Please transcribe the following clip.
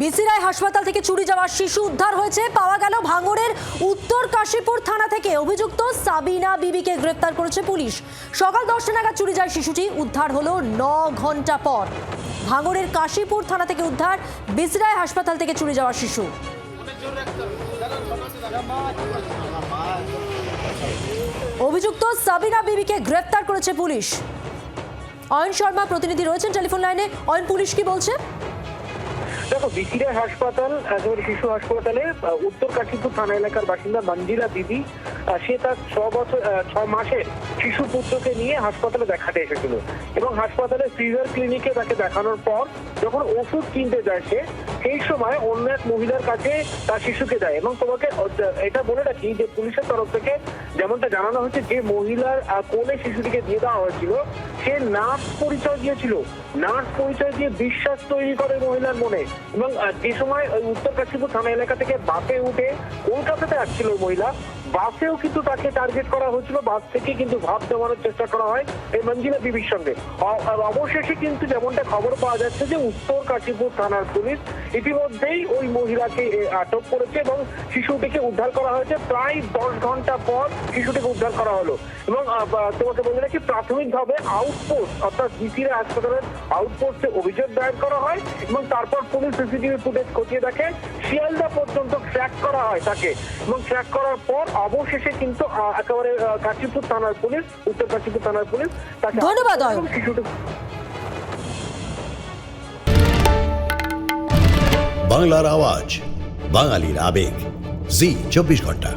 বিসিরাই হাসপাতাল থেকে চুরি যাওয়া শিশু উদ্ধার হয়েছে। পাওয়া গেল ভাঙড়ের উত্তর কাশীপুর থানা থেকে। অভিযুক্ত সাবিনা বিবিকে গ্রেপ্তার করেছে পুলিশ। সকাল দশটা নাগাদ চুরি যায় শিশুটি উদ্ধার হলো ন ঘণ্টা পর। ভাঙড়ের কাশীপুর থানা থেকে উদ্ধার বিসরাই হাসপাতাল থেকে চুরি যাওয়া শিশু। অভিযুক্ত সাবিনা বিবিকে গ্রেপ্তার করেছে পুলিশ। অয়ন শর্মা প্রতিনিধি রয়েছেন টেলিফোন লাইনে। অয়ন, পুলিশ কি বলছে? দেখো, বিসিরা হাসপাতাল শিশু হাসপাতালে উত্তর কাশীপুর থানা এলাকার বাসিন্দা মঞ্জিরা দিদি সে তার ছ বছর ছ মাসের শিশু পুত্রকে নিয়ে হাসপাতালে দেখাতে এসেছিল এবং হাসপাতালে সিজার ক্লিনিকে তাকে দেখানোর পর যখন ওষুধ কিনতে যায় সে, সেই সময় অন্য এক মহিলার কাছে তার শিশুকে দেয় এবং তোমাকে এটা বলে রাখি যে পুলিশের তরফ থেকে যেমনটা জানানো হচ্ছে, যে মহিলার কোলে শিশুটিকে দিয়ে দেওয়া হয়েছিল সে নার্স পরিচয় দিয়েছিল। নার্স পরিচয় দিয়ে বিশ্বাস তৈরি করে মহিলার মনে। এবং যে সময় উত্তর কাশীপুর থানা এলাকা থেকে বাসে উঠে কলকাতাতে আসছিল মহিলা। বাসেও কিন্তু তাকে টার্গেট করা হয়েছিল, বাস থেকে কিন্তু ভাব জমানোর চেষ্টা করা হয় এই মঞ্জিলা বিবির সঙ্গে। অবশেষে কিন্তু যেমনটা খবর পাওয়া যাচ্ছে যে উত্তর কাশীপুর থানার পুলিশ ইতিমধ্যেই ওই মহিলাকে আটক করেছে এবং শিশুটিকে উদ্ধার করা হয়েছে। প্রায় দশ ঘণ্টা পর শিশুটিকে উদ্ধার করা হলো। এবং তোমাকে বলে রাখি প্রাথমিকভাবে আউটপোস্ট অর্থাৎ বিসিরা হাসপাতালের আউটপোস্টে অভিযোগ দায়ের করা হয় এবং তারপর পুলিশ সিসিটিভি ফুটেজ খতিয়ে দেখে শিয়ালদা পর্যন্ত ট্র্যাক করা হয় তাকে। এবং ট্র্যাক করার পর অবশেষে কিন্তু আহ, একেবারে আহ, কাশীপুর থানার পুলিশ উত্তর কাশীপুর থানার পুলিশ তাকে ধন্যবাদ, শিশুটি বাংলার আওয়াজ বাঙালির আবেগ। জি চব্বিশ ঘণ্টা।